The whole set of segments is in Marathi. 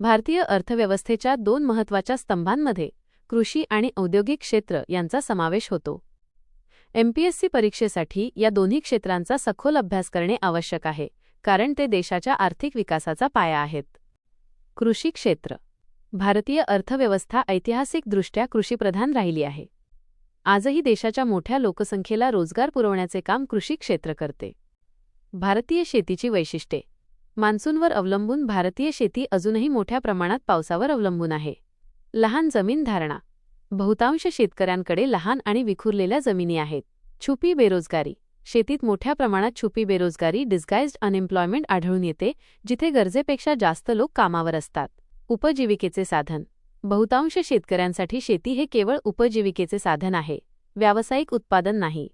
भारतीय अर्थव्यवस्थेच्या दोन महत्त्वाच्या स्तंभांमध्ये कृषी आणि औद्योगिक क्षेत्र यांचा समावेश होतो. एमपीएससी परीक्षेसाठी या दोन्ही क्षेत्रांचा सखोल अभ्यास करणे आवश्यक आहे कारण ते देशाच्या आर्थिक विकासाचा पाया आहेत. कृषी क्षेत्र. भारतीय अर्थव्यवस्था ऐतिहासिकदृष्ट्या कृषीप्रधान राहिली आहे. आजही देशाच्या मोठ्या लोकसंख्येला रोजगार पुरवण्याचे काम कृषी क्षेत्र करते. भारतीय शेतीची वैशिष्ट्ये. मान्सूनवर अवलंबून भारतीय शेती अजूनही मोठ्या प्रमाणात पावसावर अवलंबून आहे. लहान जमीन धारणा. बहुतांश शेतकऱ्यांकडे लहान आणि विखुरलेल्या जमिनी आहेत. छुपी बेरोजगारी. शेतीत मोठ्या प्रमाणात छुपी बेरोजगारी डिस्गाइज्ड अनएम्प्लॉयमेंट आढळून येते जिथे गरजेपेक्षा जास्त लोक कामावर असतात. उपजीविकेचे साधन. बहुतांश शेतकऱ्यांसाठी शेती हे केवळ उपजीविकेचे साधन आहे. व्यावसायिक उत्पादन नाही.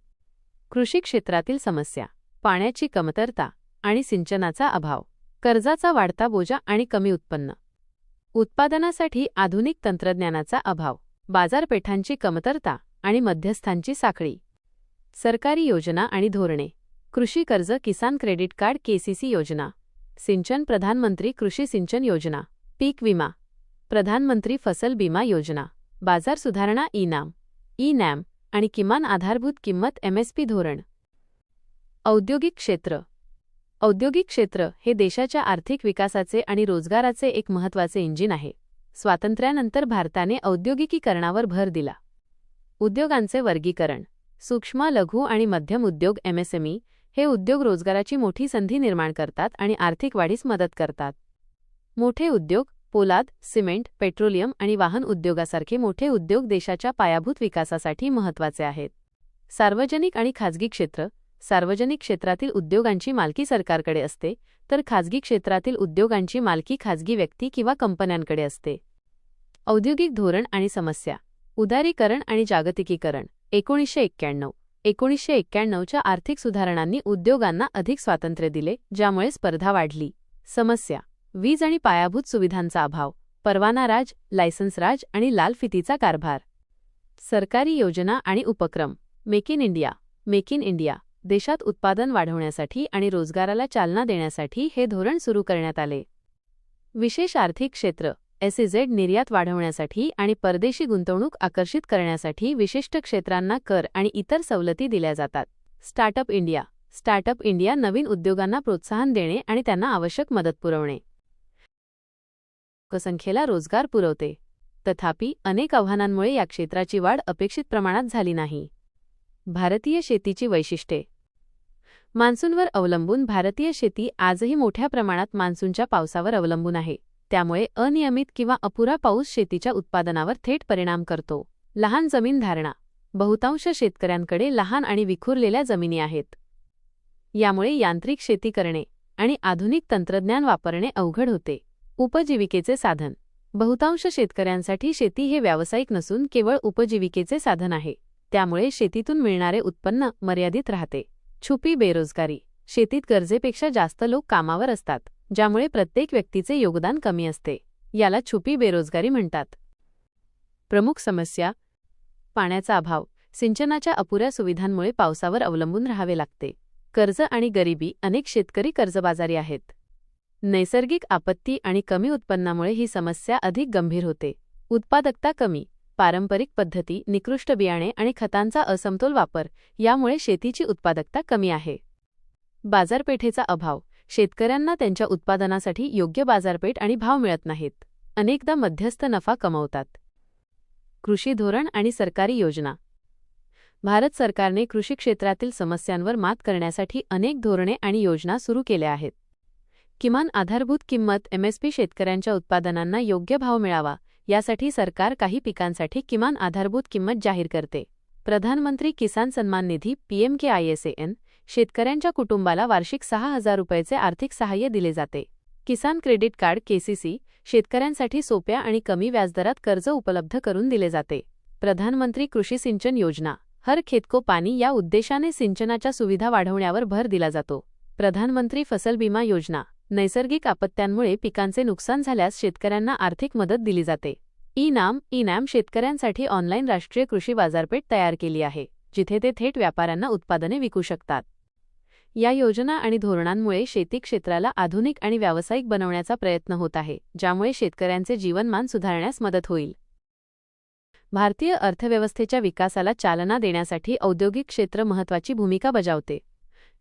कृषी क्षेत्रातील समस्या. पाण्याची कमतरता आणि सिंचनाचा अभाव. कर्जाचा वाढता बोजा आणि कमी उत्पन्न. उत्पादनासाठी आधुनिक तंत्रज्ञानाचा अभाव बाजारपेठांची कमतरता आणि मध्यस्थांची साखळी. सरकारी योजना आणि धोरणे. कृषी कर्ज किसान क्रेडिट कार्ड केसीसी योजना. सिंचन प्रधानमंत्री कृषी सिंचन योजना. पीक विमा. प्रधानमंत्री फसल विमा योजना. बाजार सुधारणा ई नाम. ई नॅम आणि किमान आधारभूत किंमत एमएसपी धोरण. औद्योगिक क्षेत्र. औद्योगिक क्षेत्र हे देशाच्या आर्थिक विकासाचे आणि रोजगाराचे एक महत्त्वाचे इंजिन आहे. स्वातंत्र्यानंतर भारताने औद्योगिकीकरणावर भर दिला. उद्योगांचे वर्गीकरण सूक्ष्म लघु आणि मध्यम उद्योग एमएसएमई हे उद्योग रोजगाराची मोठी संधी निर्माण करतात आणि आर्थिक वाढीस मदत करतात. मोठे उद्योग पोलाद सिमेंट पेट्रोलियम आणि वाहन उद्योगासारखे मोठे उद्योग देशाच्या पायाभूत विकासासाठी महत्त्वाचे आहेत. सार्वजनिक आणि खाजगी क्षेत्र सार्वजनिक क्षेत्रातील उद्योगांची मालकी सरकारकडे असते तर खाजगी क्षेत्रातील उद्योगांची मालकी खाजगी व्यक्ती किंवा कंपन्यांकडे असते. औद्योगिक धोरण आणि समस्या. उदारीकरण आणि जागतिकीकरण. एकोणीसशे एक्क्याण्णव. एकोणीसशे एक्क्याण्णवच्या आर्थिक सुधारणांनी उद्योगांना अधिक स्वातंत्र्य दिले ज्यामुळे स्पर्धा वाढली. समस्या. वीज आणि पायाभूत सुविधांचा अभाव. परवाना राज लायसन्स राज आणि लाल फितीचा कारभार. सरकारी योजना आणि उपक्रम. Make in India. Make in India. देशात उत्पादन वाढवण्यासाठी आणि रोजगाराला चालना देण्यासाठी हे धोरण सुरू करण्यात आले. विशेष आर्थिक क्षेत्र एसईझेड निर्यात वाढवण्यासाठी आणि परदेशी गुंतवणूक आकर्षित करण्यासाठी विशिष्ट क्षेत्रांना कर आणि इतर सवलती दिल्या जातात. स्टार्टअप इंडिया स्टार्टअप इंडिया नवीन उद्योगांना प्रोत्साहन देणे आणि त्यांना आवश्यक मदत पुरवणे. लोकसंख्येला रोजगार पुरवते. तथापि अनेक आव्हानांमुळे या क्षेत्राची वाढ अपेक्षित प्रमाणात झाली नाही. भारतीय शेतीची वैशिष्ट्ये मान्सूनवर अवलंबून भारतीय शेती आजही मोठ्या प्रमाणात मान्सूनच्या पावसावर अवलंबून आहे. त्यामुळे अनियमित किंवा अपुरा पाऊस शेतीच्या उत्पादनावर थेट परिणाम करतो. लहान जमीन धारणा. बहुतांश शेतकऱ्यांकडे लहान आणि विखुरलेल्या जमिनी आहेत. यामुळे यांत्रिक शेती करणे आणि आधुनिक तंत्रज्ञान वापरणे अवघड होते. उपजीविकेचे साधन. बहुतांश शेतकऱ्यांसाठी शेती हे व्यावसायिक नसून केवळ उपजीविकेचे साधन आहे. त्यामुळे शेतीतून मिळणारे उत्पन्न मर्यादित राहते. छुपी बेरोजगारी. शेतीत गरजेपेक्षा जास्त लोक कामावर असतात ज्यामुळे प्रत्येक व्यक्तीचे योगदान कमी असते. याला छुपी बेरोजगारी म्हणतात. प्रमुख समस्या पाण्याचा अभाव. सिंचनाच्या अपुऱ्या सुविधांमुळे पावसावर अवलंबून राहावे लागते. कर्ज आणि गरिबी अनेक शेतकरी कर्जबाजारी आहेत. नैसर्गिक आपत्ती आणि कमी उत्पन्नामुळे ही समस्या अधिक गंभीर होते. उत्पादकता कमी. पारंपरिक पद्धती निकृष्ट बियाणे आणि खतांचा असमतोल वापर यामुळे शेतीची उत्पादकता कमी आहे. बाजारपेठेचा अभाव शेतकऱ्यांना त्यांच्या उत्पादनासाठी योग्य बाजारपेठ आणि भाव मिळत नाहीत. अनेकदा मध्यस्थ नफा कमवतात. कृषी धोरण आणि सरकारी योजना. भारत सरकारने कृषी क्षेत्रातील समस्यांवर मात करण्यासाठी अनेक धोरणे आणि योजना सुरू केल्या आहेत. किमान आधारभूत किंमत एमएसपी शेतकऱ्यांच्या उत्पादनांना योग्य भाव मिळावा यासाठी सरकार काही पिकांसाठी किमान आधारभूत किंमत जाहीर करते. प्रधानमंत्री किसान सन्मान निधी पीएमकेआयएसएन शेतकऱ्यांच्या कुटुंबाला वार्षिक सहा हजार रुपयाचे आर्थिक सहाय्य दिले जाते. किसान क्रेडिट कार्ड केसीसी शेतकऱ्यांसाठी सोप्या आणि कमी व्याजदरात कर्ज उपलब्ध करून दिले जाते. प्रधानमंत्री कृषी सिंचन योजना हर खेतको पाणी या उद्देशाने सिंचनाच्या सुविधा वाढवण्यावर भर दिला जातो. प्रधानमंत्री फसल विमा योजना नैसर्गिक आपत्त्यांमुळे पिकांचे नुकसान झाल्यास शेतकऱ्यांना आर्थिक मदत दिली जाते. ई नाम ई नॅम शेतकऱ्यांसाठी ऑनलाईन राष्ट्रीय कृषी बाजारपेठ तयार केली आहे जिथे ते थेट व्यापाऱ्यांना उत्पादने विकू शकतात. या योजना आणि धोरणांमुळे शेती क्षेत्राला आधुनिक आणि व्यावसायिक बनवण्याचा प्रयत्न होत आहे ज्यामुळे शेतकऱ्यांचे जीवनमान सुधारण्यास मदत होईल. भारतीय अर्थव्यवस्थेच्या विकासाला चालना देण्यासाठी औद्योगिक क्षेत्र महत्त्वाची भूमिका बजावते.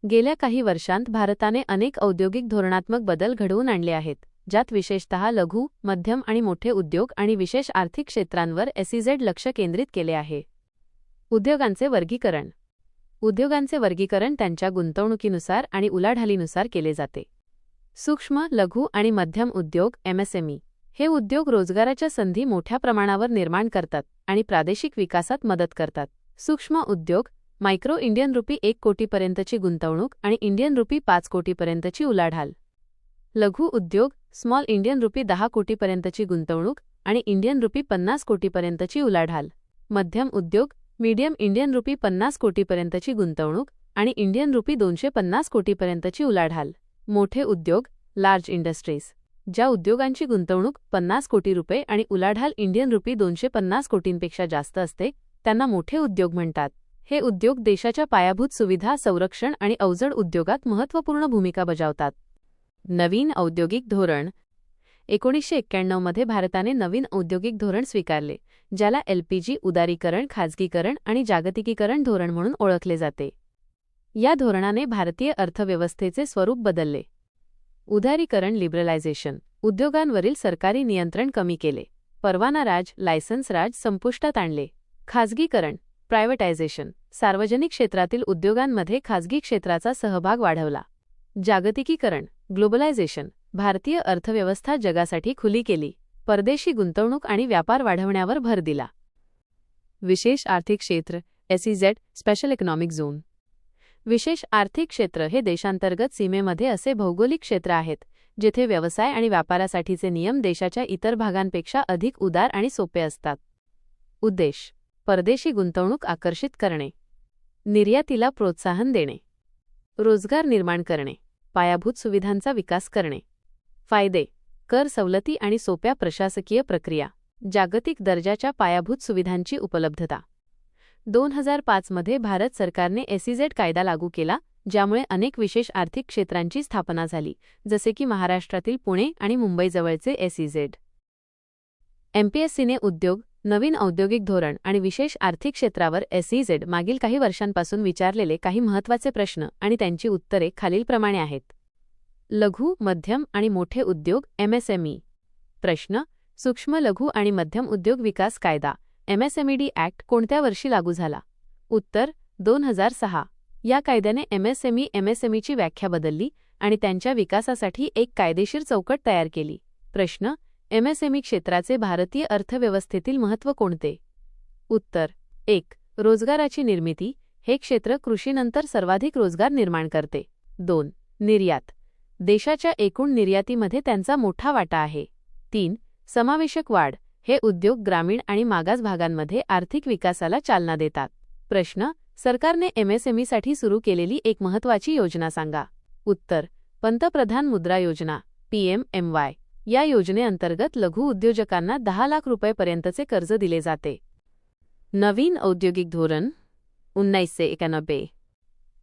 गेल्या काही वर्षांत भारताने अनेक औद्योगिक धोरणात्मक बदल घडवून आणले आहेत ज्यात विशेषतः लघु मध्यम आणि मोठे उद्योग आणि विशेष आर्थिक क्षेत्रांवर एसईझेड लक्ष केंद्रित केले आहे. उद्योगांचे वर्गीकरण. उद्योगांचे वर्गीकरण त्यांच्या गुंतवणुकीनुसार आणि उलाढालीनुसार केले जाते. सूक्ष्म लघु आणि मध्यम उद्योग एमएसएमई हे उद्योग रोजगाराच्या संधी मोठ्या प्रमाणावर निर्माण करतात आणि प्रादेशिक विकासात मदत करतात. सूक्ष्म उद्योग मायक्रो इंडियन रुपी एक कोटीपर्यंतची गुंतवणूक आणि इंडियन रुपी पाच कोटीपर्यंतची उलाढाल. लघु उद्योग स्मॉल इंडियन रुपी दहा कोटीपर्यंतची गुंतवणूक आणि इंडियन रुपी पन्नास कोटीपर्यंतची उलाढाल. मध्यम उद्योग मीडियम इंडियन रुपी पन्नास कोटीपर्यंतची गुंतवणूक आणि इंडियन रुपी दोनशे पन्नास कोटीपर्यंतची उलाढाल. मोठे उद्योग लार्ज इंडस्ट्रीज. ज्या उद्योगांची गुंतवणूक पन्नास कोटी रुपये आणि उलाढाल इंडियन रुपी दोनशे पन्नास कोटींपेक्षा जास्त असते त्यांना मोठे उद्योग म्हणतात. हे उद्योग देशाच्या पायाभूत सुविधा संरक्षण आणि अवजड उद्योगात महत्त्वपूर्ण भूमिका बजावतात. नवीन औद्योगिक धोरण. एकोणीसशे एक्क्याण्णवमध्ये भारताने नवीन औद्योगिक धोरण स्वीकारले ज्याला एलपीजी उदारीकरण खाजगीकरण आणि जागतिकीकरण धोरण म्हणून ओळखले जाते. या धोरणाने भारतीय अर्थव्यवस्थेचे स्वरूप बदलले. उदारीकरण लिबरलायझेशन. उद्योगांवरील सरकारी नियंत्रण कमी केले. परवाना राज लायसन्स राज संपुष्टात आणले. खाजगीकरण प्रायव्हेटायझेशन. सार्वजनिक क्षेत्रातील उद्योगांमध्ये खाजगी क्षेत्राचा सहभाग वाढवला. जागतिकीकरण ग्लोबलायझेशन भारतीय अर्थव्यवस्था जगासाठी खुली केली. परदेशी गुंतवणूक आणि व्यापार वाढवण्यावर भर दिला. विशेष आर्थिक क्षेत्र एसईझेड स्पेशल इकॉनॉमिक झोन विशेष आर्थिक क्षेत्र हे देशांतर्गत सीमेमध्ये असे भौगोलिक क्षेत्र आहेत जेथे व्यवसाय आणि व्यापारासाठीचे नियम देशाच्या इतर भागांपेक्षा अधिक उदार आणि सोपे असतात. उद्देश परदेशी गुंतवणूक आकर्षित करणे. निर्यातीला प्रोत्साहन देणे. रोजगार निर्माण करणे. पायाभूत सुविधांचा विकास करणे. फायदे. कर सवलती आणि सोप्या प्रशासकीय प्रक्रिया. जागतिक दर्जाच्या पायाभूत सुविधांची उपलब्धता. दोन हजार पाचमध्ये भारत सरकारने एसीझेड कायदा लागू केला ज्यामुळे अनेक विशेष आर्थिक क्षेत्रांची स्थापना झाली जसे की महाराष्ट्रातील पुणे आणि मुंबईजवळचे एसीझेड एमपीएससीने उद्योग नवीन औद्योगिक धोरण आणि विशेष आर्थिक क्षेत्रावर एसईझेड मागील काही वर्षांपासून विचारलेले काही महत्त्वाचे प्रश्न आणि त्यांची उत्तरे खालीलप्रमाणे आहेत. लघु मध्यम आणि मोठे उद्योग एमएसएमई प्रश्न सूक्ष्म लघु आणि मध्यम उद्योग विकास कायदा एमएसएमईडी ॲक्ट कोणत्या वर्षी लागू झाला? उत्तर दोन हजार सहा. या कायद्याने एमएसएमई एमएसएमईची व्याख्या बदलली आणि त्यांच्या विकासासाठी एक कायदेशीर चौकट तयार केली. प्रश्न एमएसएमई क्षेत्राचे भारतीय अर्थव्यवस्थेतील महत्त्व कोणते? उत्तर एक रोजगाराची निर्मिती हे क्षेत्र कृषीनंतर सर्वाधिक रोजगार निर्माण करते. दोन निर्यात देशाच्या एकूण निर्यातीमध्ये त्यांचा मोठा वाटा आहे. तीन समावेशक वाढ हे उद्योग ग्रामीण आणि मागास भागांमध्ये आर्थिक विकासाला चालना देतात. प्रश्न सरकारने एमएसएमईसाठी सुरू केलेली एक महत्त्वाची योजना सांगा. उत्तर पंतप्रधान मुद्रा योजना पीएमएमवाय या योजनेअंतर्गत लघु उद्योजकांना दहा लाख रुपयेपर्यंतचे कर्ज दिले जाते. नवीन औद्योगिक धोरण उन्नाईसशे एकानब्बे.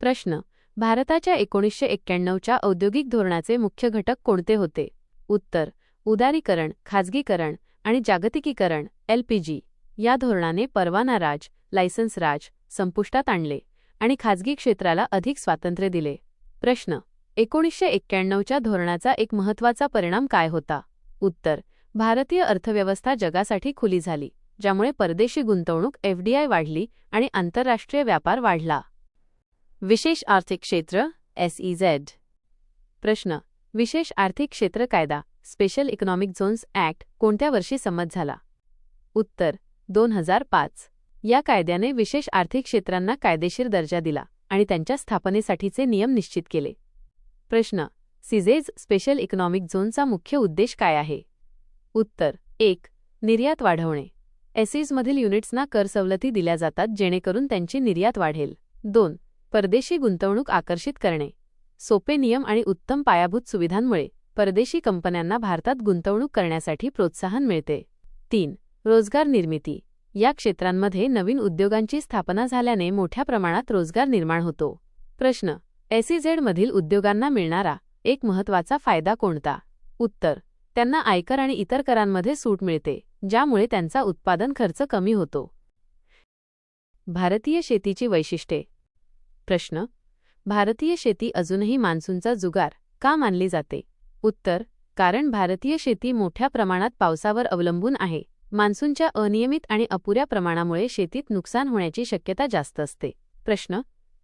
प्रश्न भारताच्या एकोणीसशे एक्क्याण्णवच्या औद्योगिक धोरणाचे मुख्य घटक कोणते होते? उत्तर उदारीकरण खाजगीकरण आणि जागतिकीकरण एलपीजी या धोरणाने परवाना राज लायसन्स राज संपुष्टात आणले आणि खाजगी क्षेत्राला अधिक स्वातंत्र्य दिले. प्रश्न एकोणीसशे एक्क्याण्णवच्या धोरणाचा एक महत्त्वाचा परिणाम काय होता? उत्तर भारतीय अर्थव्यवस्था जगासाठी खुली झाली ज्यामुळे परदेशी गुंतवणूक एफडीआय वाढली आणि आंतरराष्ट्रीय व्यापार वाढला. विशेष आर्थिक क्षेत्र एसईझेड प्रश्न विशेष आर्थिक क्षेत्र कायदा स्पेशल इकॉनॉमिक झोन्स ॲक्ट कोणत्या वर्षी संमत झाला? उत्तर दोन हजार पाच. या कायद्याने विशेष आर्थिक क्षेत्रांना कायदेशीर दर्जा दिला आणि त्यांच्या स्थापनेसाठीचे नियम निश्चित केले. प्रश्न. सिझेज स्पेशल इकॉनॉमिक झोनचा मुख्य उद्देश काय आहे? उत्तर. एक. निर्यात वाढवणे. एसीजमधील युनिट्सना कर सवलती दिल्या जातात जेणेकरून त्यांची निर्यात वाढेल. दोन. परदेशी गुंतवणूक आकर्षित करणे. सोपे नियम आणि उत्तम पायाभूत सुविधांमुळे परदेशी कंपन्यांना भारतात गुंतवणूक करण्यासाठी प्रोत्साहन मिळते. तीन. रोजगार निर्मिती. या क्षेत्रांमध्ये नवीन उद्योगांची स्थापना झाल्याने मोठ्या प्रमाणात रोजगार निर्माण होतो. प्रश्न. एसीझेडमधील उद्योगांना मिळणारा एक महत्त्वाचा फायदा कोणता? उत्तर त्यांना आयकर आणि इतर करांमध्ये सूट मिळते ज्यामुळे त्यांचा उत्पादन खर्च कमी होतो. भारतीय शेतीची वैशिष्ट्ये. प्रश्न भारतीय शेती अजूनही मान्सूनचा जुगार का मानली जाते? उत्तर कारण भारतीय शेती मोठ्या प्रमाणात पावसावर अवलंबून आहे. मान्सूनच्या अनियमित आणि अपुऱ्या प्रमाणामुळे शेतीत नुकसान होण्याची शक्यता जास्त असते. प्रश्न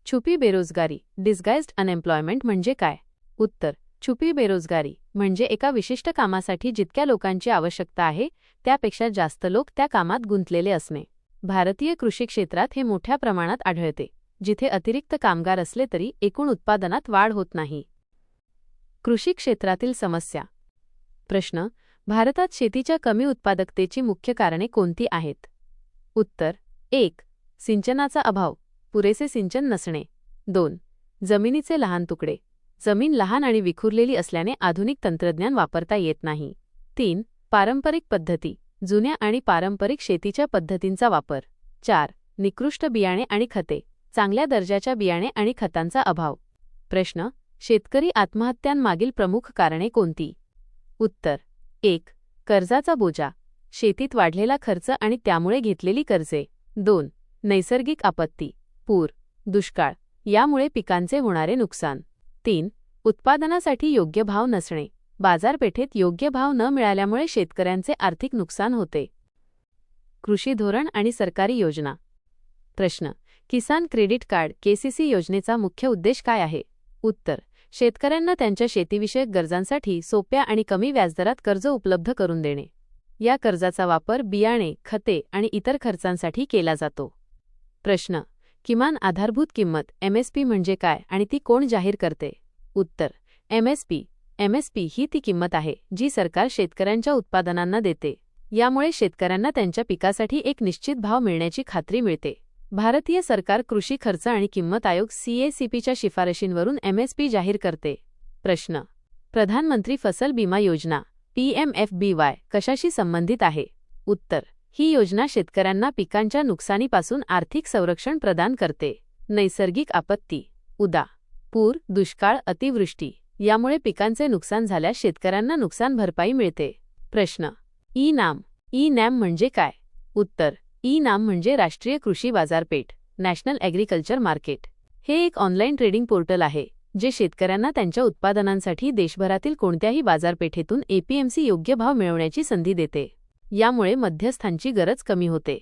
छुपी बेरोजगारी डिस्गाइज्ड अनएम्प्लॉयमेंट म्हणजे काय? उत्तर छुपी बेरोजगारी म्हणजे एका विशिष्ट कामासाठी जितक्या लोकांची आवश्यकता आहे त्यापेक्षा जास्त लोक त्या कामात गुंतलेले असणे. भारतीय कृषी क्षेत्रात हे मोठ्या प्रमाणात आढळते. जिथे अतिरिक्त कामगार असले तरी एकूण उत्पादनात वाढ होत नाही. कृषी क्षेत्रातील समस्या. प्रश्न भारतात शेतीच्या कमी उत्पादकतेची मुख्य कारणे कोणती आहेत? उत्तर एक सिंचनाचा अभाव. पुरेसे सिंचन नसणे. दोन जमिनीचे लहान तुकडे. जमीन लहान आणि विखुरलेली असल्याने आधुनिक तंत्रज्ञान वापरता येत नाही. तीन पारंपरिक पद्धती. जुन्या आणि पारंपरिक शेतीच्या पद्धतींचा वापर. चार निकृष्ट बियाणे आणि खते. चांगल्या दर्जाच्या बियाणे आणि खतांचा अभाव. प्रश्न शेतकरी आत्महत्यांमागील प्रमुख कारणे कोणती? उत्तर एक कर्जाचा बोजा. शेतीत वाढलेला खर्च आणि त्यामुळे घेतलेली कर्जे. दोन नैसर्गिक आपत्ती. पूर दुष्काळ यामुळे पिकांचे होणारे नुकसान. तीन उत्पादनासाठी योग्य भाव नसणे. बाजारपेठेत योग्य भाव न मिळाल्यामुळे शेतकऱ्यांचे आर्थिक नुकसान होते. कृषी धोरण आणि सरकारी योजना. प्रश्न किसान क्रेडिट कार्ड केसीसी योजनेचा मुख्य उद्देश काय आहे? उत्तर शेतकऱ्यांना त्यांच्या शेतीविषयक गरजांसाठी सोप्या आणि कमी व्याजदरात कर्ज उपलब्ध करून देणे. या कर्जाचा वापर बियाणे खते आणि इतर खर्चांसाठी केला जातो. प्रश्न किमान आधारभूत किंमत एमएसपी म्हणजे काय आणि ती कोण जाहीर करते? उत्तर एमएसपी एमएसपी ही ती किंमत आहे जी सरकार शेतकऱ्यांच्या उत्पादनांना देते. यामुळे शेतकऱ्यांना त्यांच्या पिकासाठी एक निश्चित भाव मिळण्याची खात्री मिळते. भारतीय सरकार कृषी खर्च आणि किंमत आयोग सीएसीपीच्या शिफारशींवरून एमएसपी जाहीर करते. प्रश्न प्रधानमंत्री फसल बीमा योजना पीएमएफबीवाय कशाशी संबंधित आहे? उत्तर ही योजना शेतकऱ्यांना पिकांच्या नुकसानीपासून आर्थिक संरक्षण प्रदान करते. नैसर्गिक आपत्ती उदा पूर दुष्काळ अतिवृष्टी यामुळे पिकांचे नुकसान झाल्यास शेतकऱ्यांना नुकसान भरपाई मिळते. प्रश्न ई नाम ई नॅम म्हणजे काय? उत्तर ई नाम म्हणजे राष्ट्रीय कृषी बाजारपेठ नॅशनल ॲग्रिकल्चर मार्केट. हे एक ऑनलाईन ट्रेडिंग पोर्टल आहे जे शेतकऱ्यांना त्यांच्या उत्पादनांसाठी देशभरातील कोणत्याही बाजारपेठेतून एपीएमसी योग्य भाव मिळवण्याची संधी देते. यामुळे मध्यस्थांची गरज कमी होते.